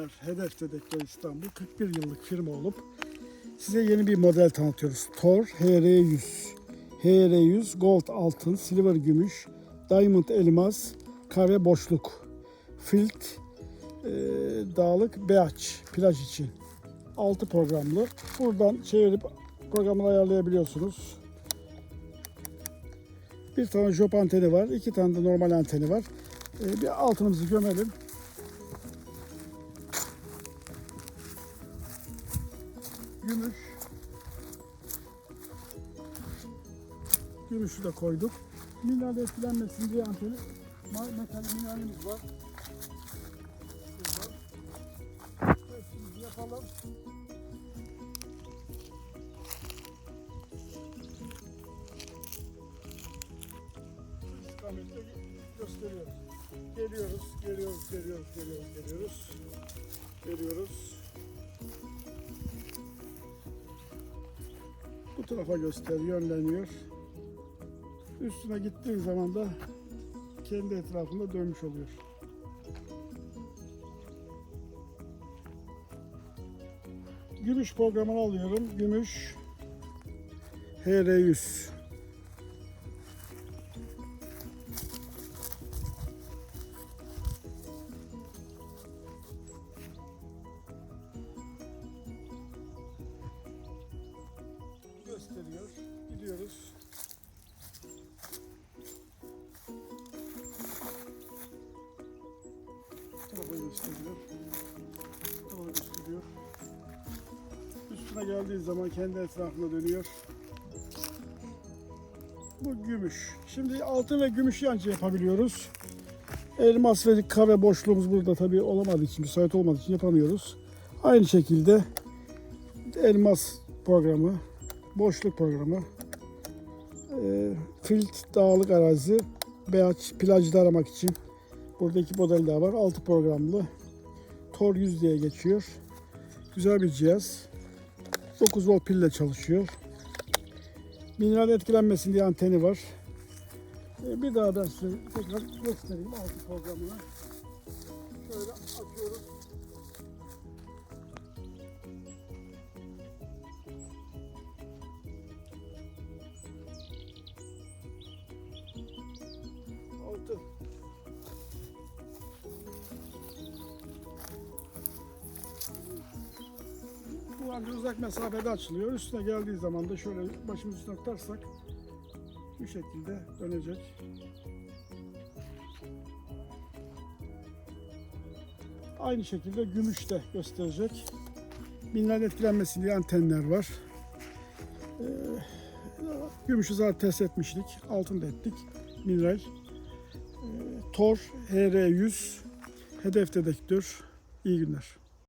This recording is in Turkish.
günler. Hedef Dedektör İstanbul 41 yıllık firma olup size yeni bir model tanıtıyoruz. Tor HR100. HR100 Gold altın, Silver gümüş, Diamond elmas, kahve boşluk, Filt e, dağlık BH plaj için. 6 programlı. Buradan çevirip programını ayarlayabiliyorsunuz. Bir tane job anteni var. iki tane de normal anteni var. Ee, bir altınımızı gömelim. Gümüş. Gümüşü de koyduk. Mineral etkilenmesin diye anteni. Metal mineralimiz var. Şurada. Hepsini yapalım. gösteriyoruz. Geliyoruz, geliyoruz, geliyoruz, geliyoruz, geliyoruz. Geliyoruz. Bu tarafa gösteriyor, yönleniyor. Üstüne gittiği zaman da kendi etrafında dönmüş oluyor. Gümüş programını alıyorum. Gümüş HR100. Gösteriyor. Gidiyoruz. Tarafa gösteriyor. Tarafa gösteriyor. Üstüne geldiği zaman kendi etrafına dönüyor. Bu gümüş. Şimdi altın ve gümüş yancı yapabiliyoruz. Elmas ve kahve boşluğumuz burada tabii olamadığı için, müsait olmadığı için yapamıyoruz. Aynı şekilde elmas programı, boşluk programı, e, filt dağlık arazi, BH plajda aramak için buradaki model daha var. 6 programlı. Tor 100 diye geçiyor. Güzel bir cihaz. 9 volt pille çalışıyor. Mineral etkilenmesin diye anteni var. E, bir daha ben size tekrar göstereyim altı programını. Şöyle açıyoruz. Altı. Bu ancak uzak mesafede açılıyor. Üstüne geldiği zaman da şöyle başımız üstüne tutarsak bu şekilde dönecek. Aynı şekilde gümüş de gösterecek. Mineral etkilenmesin diye antenler var. Ee, gümüşü zaten test etmiştik. Altın da ettik. Mineral. Tor HR100 hedef dedektör. İyi günler.